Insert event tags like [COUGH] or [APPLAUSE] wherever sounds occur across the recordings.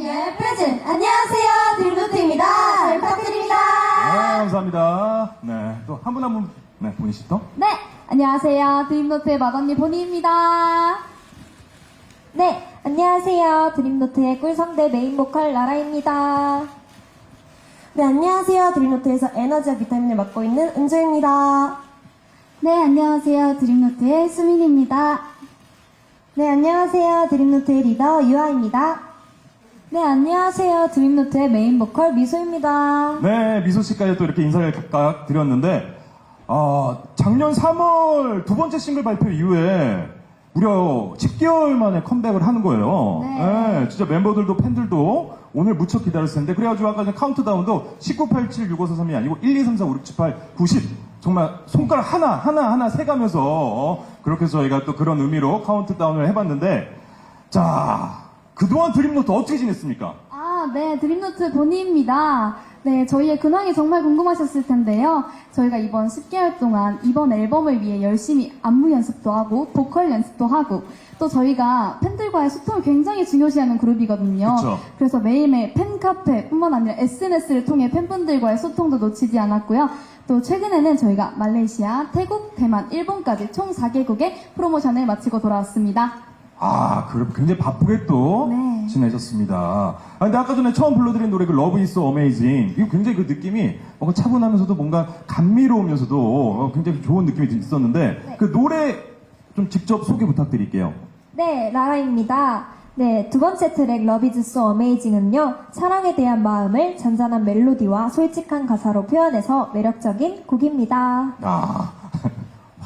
예, 프레젠. 안녕하세요. 드림노트입니다. 잘 부탁드립니다. 네, 감사합니다. 네, 또 한 분 한 분, 네, 보이시죠? 네, 안녕하세요. 드림노트의 맏언니 보니입니다. 네, 안녕하세요. 드림노트의 꿀성대 메인 보컬 라라입니다. 네, 안녕하세요. 드림노트에서 에너지와 비타민을 맡고 있는 은주입니다. 네, 안녕하세요. 드림노트의 수민입니다. 네, 안녕하세요. 드림노트의 리더 유아입니다. 네, 안녕하세요. 드림노트의 메인 보컬 미소입니다. 네, 미소 씨까지 또 이렇게 인사를 각각 드렸는데, 아, 작년 3월 두 번째 싱글 발표 이후에 무려 10개월 만에 컴백을 하는 거예요. 네. 진짜 멤버들도 팬들도 오늘 무척 기다렸을 텐데, 그래가지고 아까 전 카운트다운도 19, 87, 65, 43이 아니고 1, 2, 3, 4, 5, 6, 7, 8, 90. 정말 손가락 하나, 하나, 하나 세가면서, 어, 그렇게 해서 저희가 또 그런 의미로 카운트다운을 해봤는데, 자, 그동안 드림노트 어떻게 지냈습니까? 아, 네, 드림노트 보니입니다. 네, 저희의 근황이 정말 궁금하셨을 텐데요. 저희가 이번 10개월 동안 이번 앨범을 위해 열심히 안무 연습도 하고, 보컬 연습도 하고, 또 저희가 팬들과의 소통을 굉장히 중요시하는 그룹이거든요. 그쵸. 그래서 매일매일 팬카페뿐만 아니라 SNS를 통해 팬분들과의 소통도 놓치지 않았고요. 또 최근에는 저희가 말레이시아, 태국, 대만, 일본까지 총 4개국의 프로모션을 마치고 돌아왔습니다. 아, 그럼 굉장히 바쁘게 또 네. 지내셨습니다. 아, 근데 아까 전에 처음 불러드린 노래 그 Love is so amazing. 이거 굉장히 그 느낌이 뭔가 차분하면서도 뭔가 감미로우면서도 어, 굉장히 좋은 느낌이 있었는데 그 노래 좀 직접 소개 부탁드릴게요. 네, 라라입니다. 네, 두 번째 트랙 Love is so amazing은요, 사랑에 대한 마음을 잔잔한 멜로디와 솔직한 가사로 표현해서 매력적인 곡입니다. 아,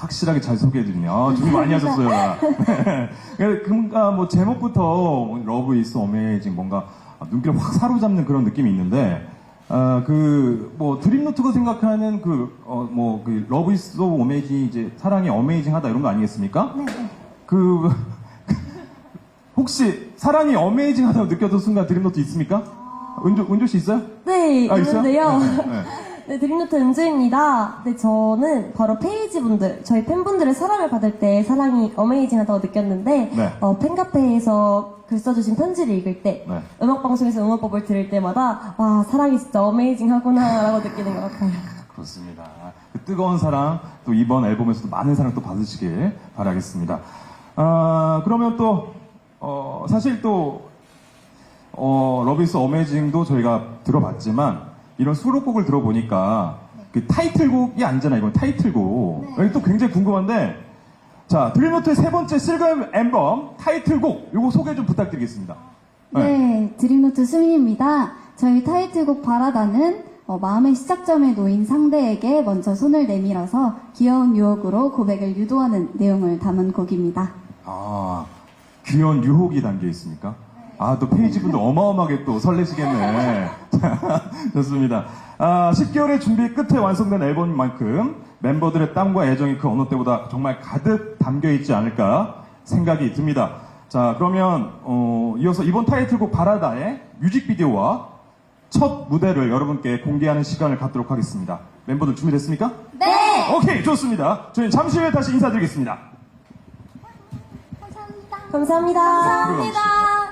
확실하게 잘 소개해드리네요. 아, 준비 많이 [LAUGHS] 하셨어요. 네. 그러니까 뭐 제목부터 is so amazing 뭔가 눈길을 확 사로잡는 그런 느낌이 있는데 아, 그, 뭐, 드림노트가 생각하는 그, 어, 뭐, 그, 러브 이스 소 어메이징, 이제, 사랑이 어메이징 하다 이런 거 아니겠습니까? 네. 그, [LAUGHS] 혹시, 사랑이 어메이징 하다고 느꼈던 순간 드림노트 있습니까? 은조, 은조 씨 있어요? 네, 아, 있어요? 있는데요. 네, 네, 네. 네, 드림노트 은주입니다. 네, 저는 바로 페이지 분들, 저희 팬분들의 사랑을 받을 때 사랑이 어메이징하다고 느꼈는데, 네. 어, 팬카페에서 글 써주신 편지를 읽을 때, 네. 음악방송에서 응원법을 들을 때마다, 와, 사랑이 진짜 어메이징하구나 라고 느끼는 것 같아요. 그렇습니다. 그 뜨거운 사랑, 또 이번 앨범에서도 많은 사랑 또 받으시길 바라겠습니다. 아, 그러면 또, 어, 사실 또, 어, 러비스 어메이징도 저희가 들어봤지만, 이런 수록곡을 들어보니까, 그 타이틀곡이 아니잖아요, 이건 타이틀곡. 여기 또 굉장히 궁금한데, 자, 드림노트의 세 번째 실감 앨범 타이틀곡, 요거 소개 좀 부탁드리겠습니다. 네, 드림노트 수민입니다. 저희 타이틀곡 바라다는 어, 마음의 시작점에 놓인 상대에게 먼저 손을 내밀어서 귀여운 유혹으로 고백을 유도하는 내용을 담은 곡입니다. 아, 귀여운 유혹이 담겨 있습니까? 아, 또 페이지 분들 어마어마하게 또 설레시겠네. [LAUGHS] 자, 좋습니다. 아, 10개월의 준비 끝에 완성된 앨범인 만큼 멤버들의 땀과 애정이 그 어느 때보다 정말 가득 담겨 있지 않을까 생각이 듭니다. 자, 그러면, 어, 이어서 이번 타이틀곡 바라다의 뮤직비디오와 첫 무대를 여러분께 공개하는 시간을 갖도록 하겠습니다. 멤버들 준비됐습니까? 네! 오케이, 좋습니다. 저희는 잠시 후에 다시 인사드리겠습니다. 감사합니다. 감사합니다. 그럴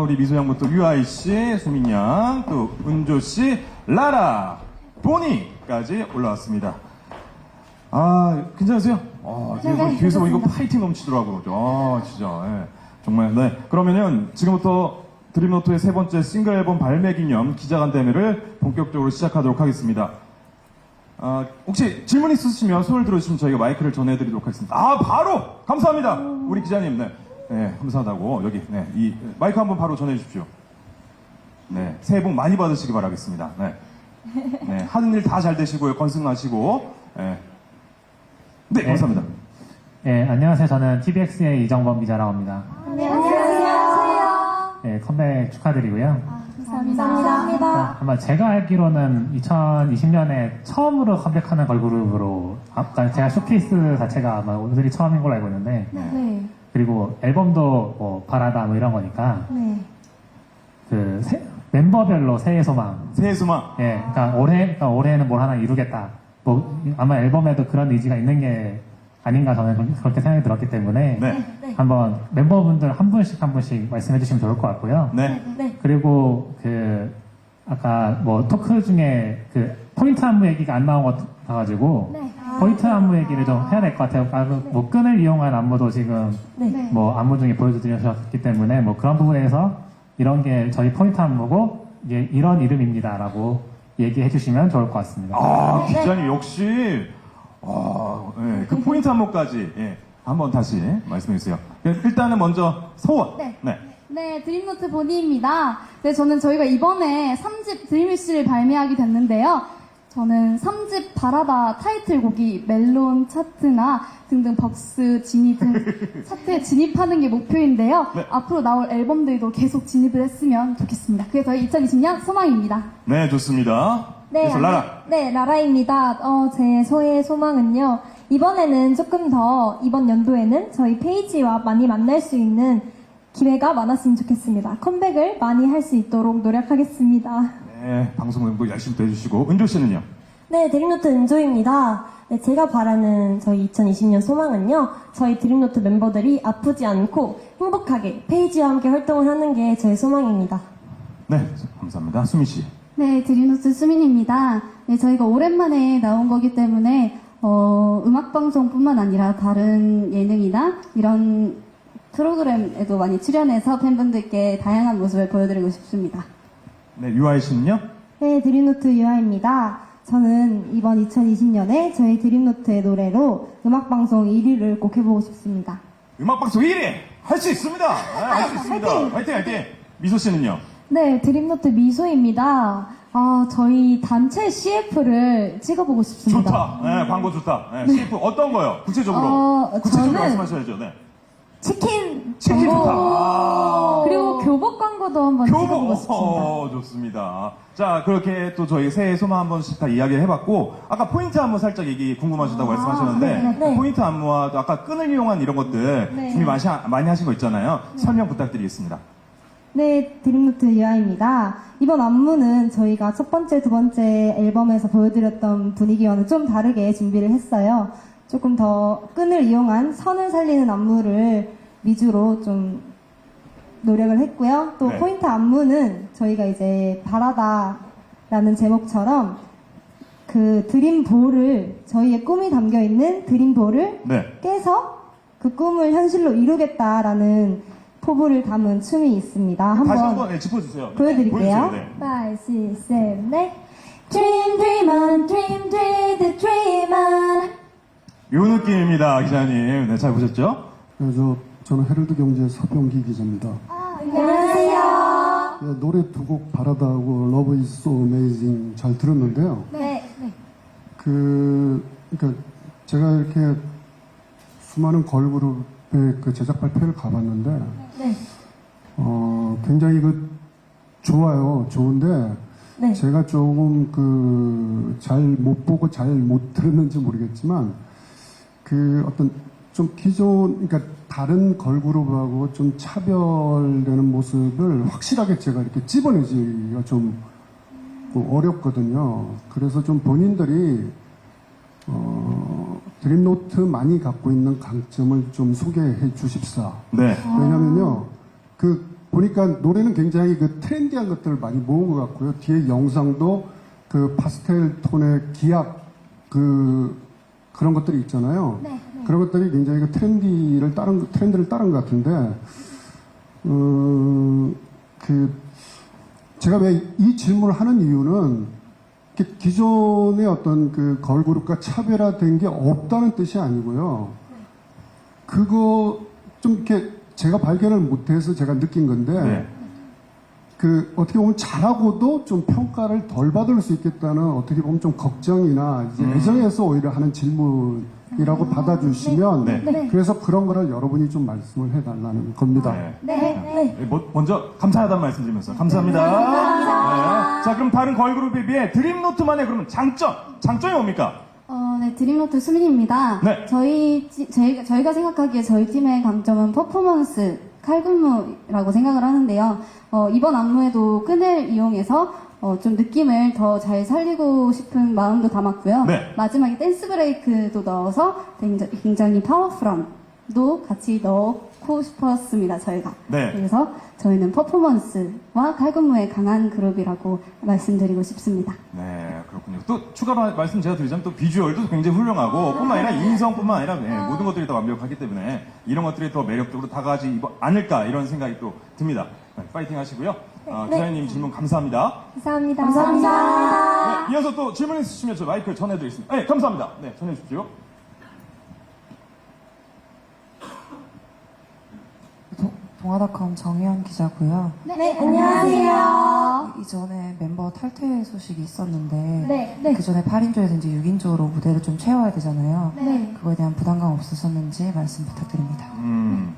우리 미소 양부터 유아이 씨, 수민 양, 또 은조 씨, 라라, 보니까지 올라왔습니다. 아, 괜찮으세요? 아, 뒤에서, 네, 뒤에서 보니까 괜찮습니다. 파이팅 넘치더라고요. 아, 진짜. 예. 정말, 네. 그러면은 지금부터 드림노트의 세 번째 싱글 앨범 발매 기념 기자간담회를 본격적으로 시작하도록 하겠습니다. 아, 혹시 질문 있으시면 손을 들어주시면 저희가 마이크를 전해드리도록 하겠습니다. 아, 바로! 감사합니다! 우리 기자님, 네. 네, 감사하다고. 여기, 네. 이 마이크 한번 바로 전해 주십시오. 네. 새해 복 많이 받으시기 바라겠습니다. 네. 네. 하는 일 다 잘 되시고요. 건승하시고. 네. 네, 감사합니다. 네, 안녕하세요. 저는 TBX의 이정범 기자라고 합니다. 안녕하세요. 네, 컴백 축하드리고요. 감사합니다. 감사합니다. 아마 제가 알기로는 2020년에 처음으로 컴백하는 걸그룹으로, 아까 제가 쇼케이스 자체가 아마 오늘이 처음인 걸로 알고 있는데, 네. 그리고 앨범도 뭐 바라다 뭐 이런 거니까, 네. 그 새- 멤버별로 새해 소망. 새해 소망. 예, 그러니까 올해, 그러니까 올해는 뭘 하나 이루겠다. 뭐, 아마 앨범에도 그런 의지가 있는 게 아닌가 저는 그렇게 생각이 들었기 때문에, 네. 한번 멤버분들 한 분씩 한 분씩 말씀해 주시면 좋을 것 같고요. 네. 그리고 그 아까 뭐 토크 중에 그 포인트 안무 얘기가 안 나온 것 같아가지고 포인트 안무 얘기를 좀 해야 될 것 같아요. 아, 그뭐 끈을 이용한 안무도 지금 네. 뭐 안무 중에 보여드리셨기 때문에 뭐 그런 부분에서 이런 게 저희 포인트 안무고 이게 이런 이름입니다라고 얘기해 주시면 좋을 것 같습니다. 아, 기자님 역시 아, 예, 그 포인트 한모까지 예, 한번 다시 말씀해 주세요. 일단은 먼저 소원. 네. 네. 네, 드림노트 보니입니다. 네, 저는 저희가 이번에 3집 드림위시를 발매하게 됐는데요. 저는 3집 바라다 타이틀곡이 멜론 차트나 등등 벅스 진입 등 [LAUGHS] 차트에 진입하는 게 목표인데요. 네. 앞으로 나올 앨범들도 계속 진입을 했으면 좋겠습니다. 그게 저희 2020년 소망입니다. 네, 좋습니다. 네, 그래서 안녕- 라라. 네, 라라입니다. 어, 제 소의 소망은요. 이번에는 조금 더, 이번 연도에는 저희 페이지와 많이 만날 수 있는 기회가 많았으면 좋겠습니다. 컴백을 많이 할 수 있도록 노력하겠습니다. 네, 방송 공부 열심히 또 해주시고 은조 씨는요. 네, 드림노트 은조입니다. 네, 제가 바라는 저희 2020년 소망은요, 저희 드림노트 멤버들이 아프지 않고 행복하게 페이지와 함께 활동을 하는 게 저의 소망입니다. 네, 감사합니다. 수민 씨. 네, 드림노트 수민입니다. 네, 저희가 오랜만에 나온 거기 때문에 어, 음악방송뿐만 아니라 다른 예능이나 이런 프로그램에도 많이 출연해서 팬분들께 다양한 모습을 보여드리고 싶습니다. 네, 유아이 씨는요. 네, 드림노트 유아입니다. 저는 이번 2020년에 저희 드림노트의 노래로 음악방송 1위를 꼭 해보고 싶습니다. 음악방송 1위 할 수 있습니다. 네, 할수 있습니다. 화이팅, 화이팅. 미소 씨는요. 네, 드림노트 미소입니다. 아, 저희 단체 CF를 찍어보고 싶습니다. 좋다. 네, 광고 좋다. 네, CF 어떤 거요? 구체적으로. 어, 구체적으로 저는- 말씀하셔야죠. 네. 치킨 치킨 광고, 좋다. 아. 그리고 광고도 한번 찍어보고 교복 싶습니다. 어, 좋습니다. 자 그렇게 또 저희 새해 소망 한 번씩 다 이야기를 해봤고 아까 포인트 안무 살짝 얘기 궁금하시다고 말씀하셨는데 네, 네. 포인트 안무와 또 아까 끈을 이용한 이런 것들 네. 준비 많이, 하- 많이 하신 거 있잖아요. 설명 부탁드리겠습니다. 네, 드림노트 유아입니다. 이번 안무는 저희가 첫 번째, 두 번째 앨범에서 보여드렸던 분위기와는 좀 다르게 준비를 했어요. 조금 더 끈을 이용한 선을 살리는 안무를 위주로 좀 노력을 했고요. 또 네. 포인트 안무는 저희가 이제 바라다라는 제목처럼 그 드림볼을 저희의 꿈이 담겨 있는 드림볼을 네. 깨서 그 꿈을 현실로 이루겠다라는 포부를 담은 춤이 있습니다. 다시 한번 한번 네, 짚어주세요. 네, 보여드릴게요. 보여주세요. 네. 5, 6, 7, 8 Dream, dream on, dream, dream, the dream on 요 느낌입니다, 기자님. 네, 잘 보셨죠? 그래서 저는 헤럴드 경제 서병기 기자입니다. 예, 노래 두 곡 바라다하고 Love is so amazing 잘 들었는데요. 네. 그, 그러니까 제가 이렇게 수많은 걸그룹의 그 제작 발표를 가봤는데, 네. 어, 굉장히 그 좋아요. 좋은데, 네. 제가 조금 그 잘 못 보고 잘 못 들었는지 모르겠지만 그 어떤 좀 기존 그러니까 다른 걸그룹하고 좀 차별되는 모습을 확실하게 제가 이렇게 찝어내기가 좀 어렵거든요. 그래서 좀 본인들이 어, 드림노트 많이 갖고 있는 강점을 좀 소개해 주십사. 네. 왜냐면요, 그 보니까 노래는 굉장히 그 트렌디한 것들을 많이 모은 것 같고요. 뒤에 영상도 그 파스텔 톤의 기악 그 그런 것들이 있잖아요. 그런 것들이 굉장히 그 트렌디를 따른 트렌드를 따른 것 같은데 어, 그 제가 왜 이 질문을 하는 이유는 기존의 어떤 그 걸그룹과 차별화된 게 없다는 뜻이 아니고요. 그거 좀 이렇게 제가 발견을 못해서 제가 느낀 건데 네. 그 어떻게 보면 잘하고도 좀 평가를 덜 받을 수 있겠다는 어떻게 보면 좀 걱정이나 이제 음. 애정에서 오히려 하는 질문 이라고 받아주시면 네. 그래서 그런 거를 여러분이 좀 말씀을 해달라는 겁니다. 네. 네, 뭐- 먼저 감사하다는 말씀 드리면서 감사합니다. 네. 자, 그럼 다른 걸그룹에 비해 드림노트만의 그러면 장점, 장점이 뭡니까? 어, 네, 드림노트 수민입니다. 네. 저희, 찌- 저희가, 저희가 생각하기에 저희 팀의 강점은 퍼포먼스, 칼군무라고 생각을 하는데요. 어, 이번 안무에도 끈을 이용해서 어, 좀 느낌을 더 잘 살리고 싶은 마음도 담았고요. 네. 마지막에 댄스 브레이크도 넣어서 굉장히, 굉장히 파워풀함도 같이 넣고 싶었습니다, 저희가. 네. 그래서 저희는 퍼포먼스와 칼군무에 강한 그룹이라고 말씀드리고 싶습니다. 네, 그렇군요. 또 추가 마- 말씀 제가 드리자면 또 비주얼도 굉장히 훌륭하고 뿐만 아니라 인성뿐만 아니라 네, 모든 것들이 다 완벽하기 때문에 이런 것들이 더 매력적으로 다가가지 않을까 이런 생각이 또 듭니다. 네, 파이팅 하시고요. 아, 기자님 질문 감사합니다. 감사합니다. 네, 이어서 또 질문 있으시면 저 마이크 전해드리겠습니다. 네, 감사합니다. 네, 전해주십시오. 동- 동아닷컴 정혜연 기자고요. 네, 안녕하세요. 이전에 멤버 탈퇴 소식이 있었는데 네, 네. 그 전에 8인조에서 이제 6인조로 무대를 좀 채워야 되잖아요. 네. 그거에 대한 부담감 없으셨는지 말씀 부탁드립니다. 음,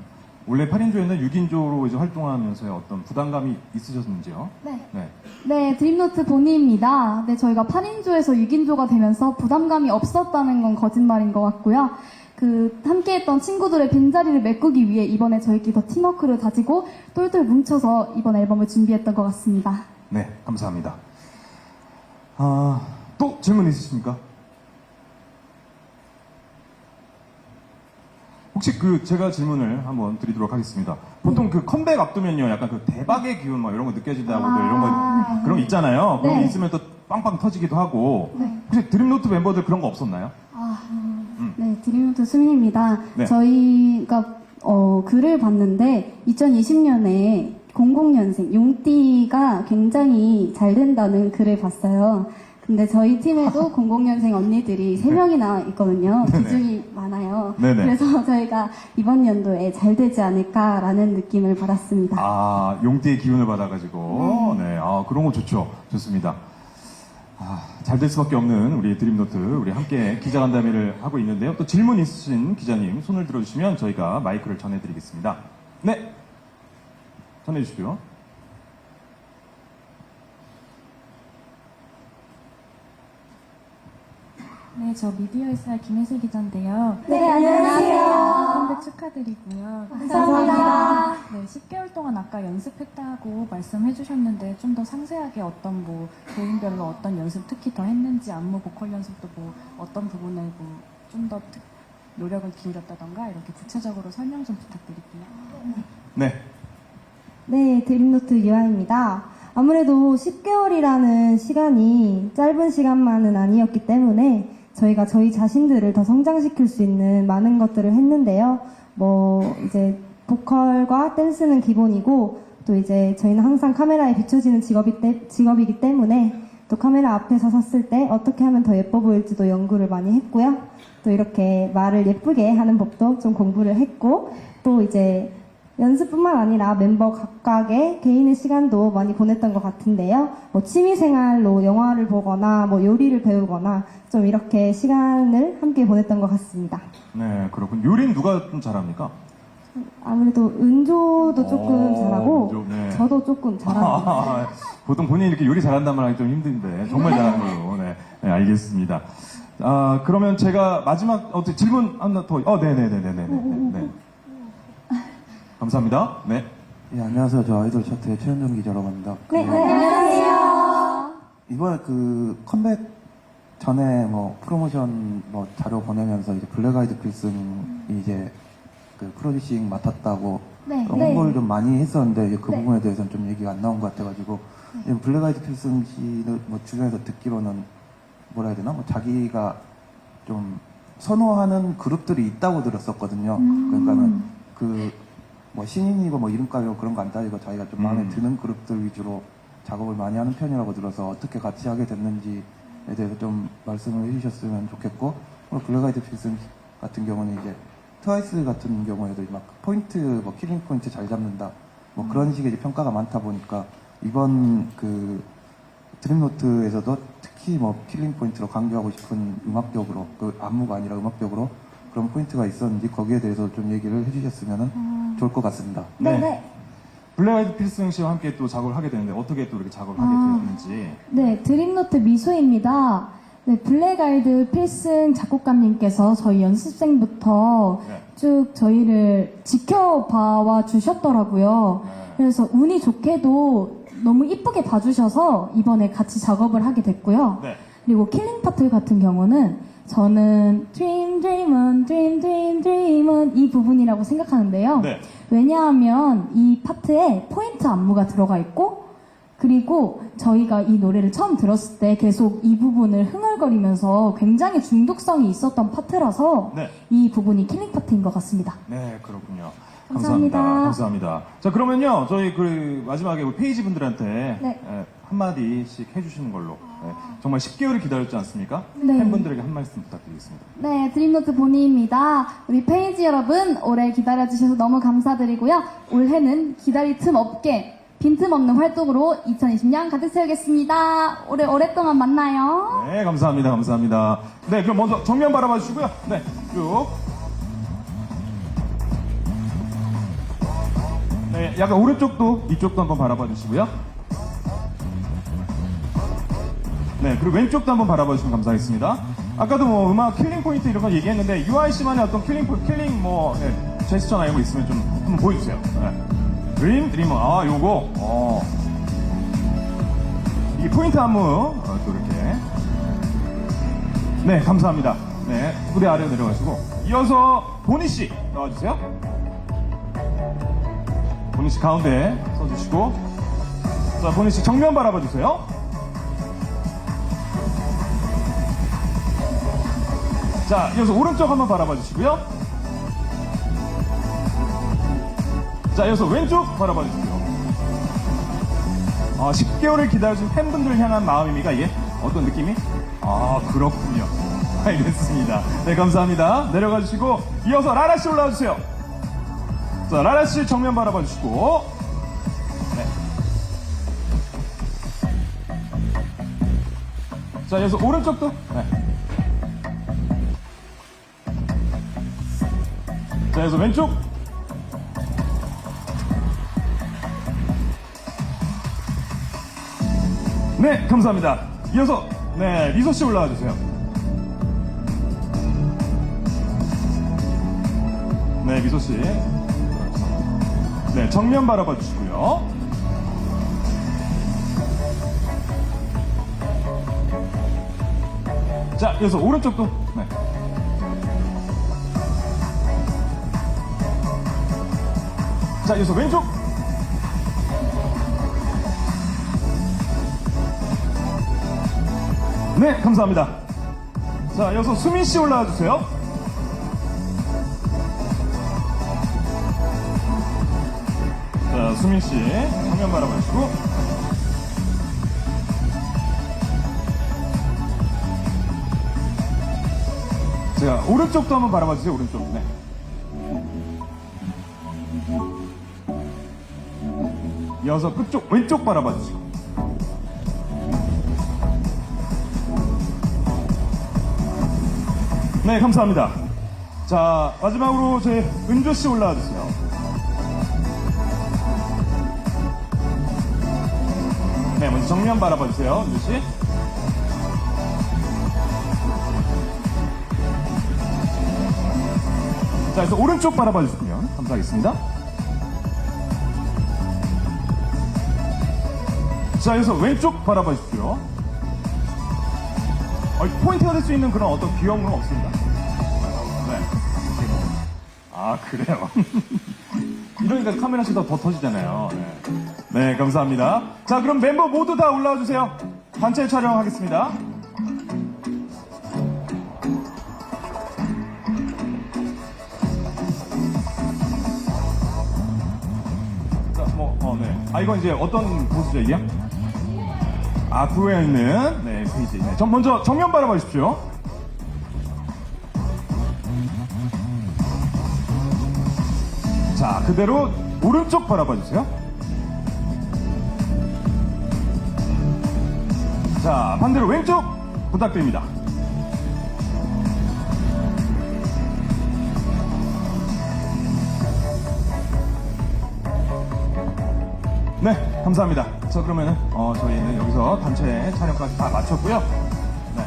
원래 8인조였는 6인조로 이제 활동하면서의 어떤 부담감이 있으셨는지요? 네. 네. 네, 드림노트 본의입니다. 네, 저희가 8인조에서 6인조가 되면서 부담감이 없었다는 건 거짓말인 것 같고요. 그, 함께했던 친구들의 빈자리를 메꾸기 위해 이번에 저희끼리 더 팀워크를 다지고 똘똘 뭉쳐서 이번 앨범을 준비했던 것 같습니다. 네, 감사합니다. 아, 또 질문 있으십니까? 혹시 그 제가 질문을 한번 드리도록 하겠습니다. 보통 그 컴백 앞두면요, 약간 그 대박의 기운 막 이런 거 느껴진다고들 이런 거 그런 거 있잖아요. 그런 거 네. 있으면 또 빵빵 터지기도 하고. 혹시 드림노트 멤버들 그런 거 없었나요? 네, 드림노트 수민입니다. 네. 저희가 어, 글을 봤는데 2020년에 00년생 용띠가 굉장히 잘 된다는 글을 봤어요. 근데 저희 팀에도 [LAUGHS] 00년생 언니들이 3명이나 있거든요. [LAUGHS] 네네. 비중이 많아요. 네네. 그래서 [LAUGHS] 저희가 이번 연도에 잘 되지 않을까라는 느낌을 받았습니다. 아, 용띠의 기운을 받아가지고. 네, 아, 그런 거 좋죠. 좋습니다. 아, 잘 될 수밖에 없는 우리 드림노트, 우리 함께 기자간담회를 하고 있는데요. 또 질문 있으신 기자님 손을 들어주시면 저희가 마이크를 전해드리겠습니다. 네. 전해주십시오. 네, 저 미디어에스알 김혜슬 기자인데요. 네, 안녕하세요. 컴백 축하드리고요. 감사합니다. 네, 10개월 동안 아까 연습했다고 말씀해 주셨는데 좀 더 상세하게 어떤 뭐 개인별로 어떤 연습 특히 더 했는지 안무 보컬 연습도 뭐 어떤 부분에 뭐좀 더 노력을 기울였다던가 이렇게 구체적으로 설명 좀 부탁드릴게요. 네. 네, 드림노트 유아입니다. 아무래도 10개월이라는 시간이 짧은 시간만은 아니었기 때문에 저희가 저희 자신들을 더 성장시킬 수 있는 많은 것들을 했는데요. 뭐, 이제, 보컬과 댄스는 기본이고, 또 이제 저희는 항상 카메라에 비춰지는 직업이 때, 직업이기 때문에 또 카메라 앞에서 섰을 때 어떻게 하면 더 예뻐 보일지도 연구를 많이 했고요. 또 이렇게 말을 예쁘게 하는 법도 좀 공부를 했고, 또 이제 연습뿐만 아니라 멤버 각각의 개인의 시간도 많이 보냈던 것 같은데요. 뭐 취미생활로 영화를 보거나 뭐 요리를 배우거나 좀 이렇게 시간을 함께 보냈던 것 같습니다. 네, 그렇군. 요리는 누가 좀 잘합니까? 아무래도 은조도 조금 오, 잘하고 은조, 네. 저도 조금 잘합니다. [LAUGHS] 아, 보통 본인이 이렇게 요리 잘한단 말 하기 좀 힘든데, 정말 잘하는 걸로. 네, 네, 알겠습니다. 아, 그러면 제가 마지막, 어떻게 질문 하나 더, 어, 네네네네네. 네, 네. 감사합니다. 네. 예, 안녕하세요. 저 아이돌 차트의 최현정 기자라고 합니다. 그, 네, 안녕하세요. 이번에 그 컴백 전에 뭐 프로모션 뭐 자료 보내면서 이제 블랙 아이드 필승이 이제 그 프로듀싱 맡았다고 네. 어, 홍보를 좀 많이 했었는데 이제 그 부분에 대해서는 좀 얘기가 안 나온 것 같아가지고 지금 블랙 아이드 필승 씨는 뭐 주변에서 듣기로는 뭐라 해야 되나 뭐 자기가 좀 선호하는 그룹들이 있다고 들었었거든요. 그러니까는 그 뭐 신인이고 뭐 이름값이고 그런 거 안 따지고 자기가 좀 마음에 음. 드는 그룹들 위주로 작업을 많이 하는 편이라고 들어서 어떻게 같이 하게 됐는지에 대해서 좀 말씀을 해주셨으면 좋겠고 오늘 블랙 아이드 필승 같은 경우는 이제 트와이스 같은 경우에도 막 포인트 뭐 킬링 포인트 잘 잡는다 뭐 그런 식의 이제 평가가 많다 보니까 이번 그 드림노트에서도 특히 뭐 킬링 포인트로 강조하고 싶은 음악적으로 그 안무가 아니라 음악적으로 그런 포인트가 있었는지 거기에 대해서 좀 얘기를 해주셨으면 좋을 것 같습니다. 네. 네네. 블랙 아이드 필승 씨와 함께 또 작업을 하게 되는데 어떻게 또 이렇게 작업을 하게 아. 되었는지. 네, 드림노트 미소입니다. 네, 블랙아이드 필승 작곡가님께서 저희 연습생부터 네. 쭉 저희를 지켜봐와 주셨더라고요. 네. 그래서 운이 좋게도 너무 이쁘게 봐주셔서 이번에 같이 작업을 하게 됐고요. 네. 그리고 킬링 파트 같은 경우는 저는 dream dream on dream dream dream on 이 부분이라고 생각하는데요. 네. 왜냐하면 이 파트에 포인트 안무가 들어가 있고 그리고 저희가 이 노래를 처음 들었을 때 계속 이 부분을 흥얼거리면서 굉장히 중독성이 있었던 파트라서 네. 이 부분이 킬링 파트인 것 같습니다. 네, 그렇군요. 감사합니다. 감사합니다. 감사합니다. 자, 그러면요, 저희 그 마지막에 우리 페이지 분들한테 네. 예, 한마디씩 해주시는 걸로. 예, 정말 10개월을 기다렸지 않습니까? 네. 팬분들에게 한 말씀 부탁드리겠습니다. 네, 드림노트 보니입니다. 우리 페이지 여러분, 올해 기다려주셔서 너무 감사드리고요. 올해는 기다릴 틈 없게 빈틈없는 활동으로 2020년 가득 채우겠습니다. 올해 오랫동안 만나요. 네, 감사합니다. 감사합니다. 네, 그럼 먼저 정면 바라봐 주시고요. 네, 쭉. 네, 약간 오른쪽도 이쪽도 한번 바라봐 주시고요. 네, 그리고 왼쪽도 한번 바라봐 주시면 감사하겠습니다. 아까도 뭐 음악 킬링 포인트 이런 거 얘기했는데 UIC만의 어떤 킬링 포 킬링 뭐 네, 제스처나 이런 거 있으면 좀 한번 보여주세요. 네. 드림 드리머 아 요거 어. 이 포인트 안무 어, 또 이렇게 네 감사합니다. 네 무대 아래로 내려가시고 이어서 보니 씨 나와주세요. 보니 씨 가운데 서주시고 자 보니 씨 정면 바라봐 주세요. 자, 이어서 오른쪽 한번 바라봐 주시고요. 자, 이어서 왼쪽 바라봐 주시고요. 아, 10개월을 기다려준 팬분들을 향한 마음입니까, 이게? 어떤 느낌이? 아, 그렇군요. [LAUGHS] 알겠습니다. 네, 감사합니다. 내려가 주시고, 이어서 라라 씨 올라와 주세요. 자, 라라 씨 정면 바라봐 주시고, 네. 자, 이어서 오른쪽도, 네. 자, 이어서 왼쪽. 네, 감사합니다. 이어서, 네, 미소 씨 올라와 주세요. 네, 미소 씨. 네, 정면 바라봐 주시고요. 자, 이어서 오른쪽도. 네. 자, 이어서 왼쪽. 네, 감사합니다. 자, 이어서 수민 씨 올라와 주세요. 자, 수민 씨, 정면 바라보시고. 제가 오른쪽도 한번 바라봐 주세요, 오른쪽. 네. 이어서 끝쪽 왼쪽 바라봐 주시고 네 감사합니다. 자 마지막으로 저희 은조 씨 올라와 주세요. 네 먼저 정면 바라봐 주세요 은조 씨. 자, 그래서 오른쪽 바라봐 주시면 감사하겠습니다. 자, 여기서 왼쪽 바라봐 주십시오. 어, 포인트가 될 수 있는 그런 어떤 귀여운 건 없습니다. 네. 아, 그래요? [LAUGHS] 이러니까 카메라 시다 더 터지잖아요. 네. 네, 감사합니다. 자, 그럼 멤버 모두 다 올라와 주세요. 단체 촬영하겠습니다. 자, 뭐, 어, 네. 아, 이건 이제 어떤 보수죠, 이게? 아, 구에 있는, 네, 페이지. 네. 전 먼저 정면 바라봐 주십시오. 자, 그대로 오른쪽 바라봐 주세요. 자, 반대로 왼쪽 부탁드립니다. 네, 감사합니다. 자, 그러면은, 어, 저희는 여기서 단체 촬영까지 다 마쳤고요. 네.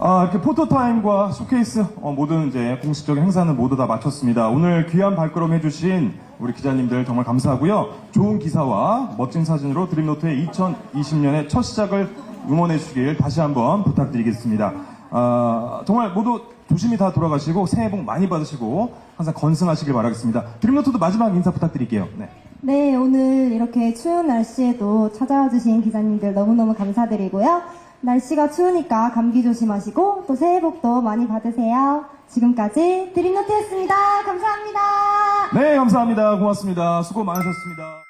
아, 이렇게 포토타임과 쇼케이스, 어, 모든 이제 공식적인 행사는 모두 다 마쳤습니다. 오늘 귀한 발걸음 해주신 우리 기자님들 정말 감사하고요. 좋은 기사와 멋진 사진으로 드림노트의 2020년의 첫 시작을 응원해 주시길 다시 한번 부탁드리겠습니다. 아, 정말 모두 조심히 다 돌아가시고 새해 복 많이 받으시고 항상 건승하시길 바라겠습니다. 드림노트도 마지막 인사 부탁드릴게요. 네. 네, 오늘 이렇게 추운 날씨에도 찾아와 주신 기자님들 너무너무 감사드리고요. 날씨가 추우니까 감기 조심하시고 또 새해 복도 많이 받으세요. 지금까지 드림노트였습니다. 감사합니다. 네, 감사합니다. 고맙습니다. 수고 많으셨습니다.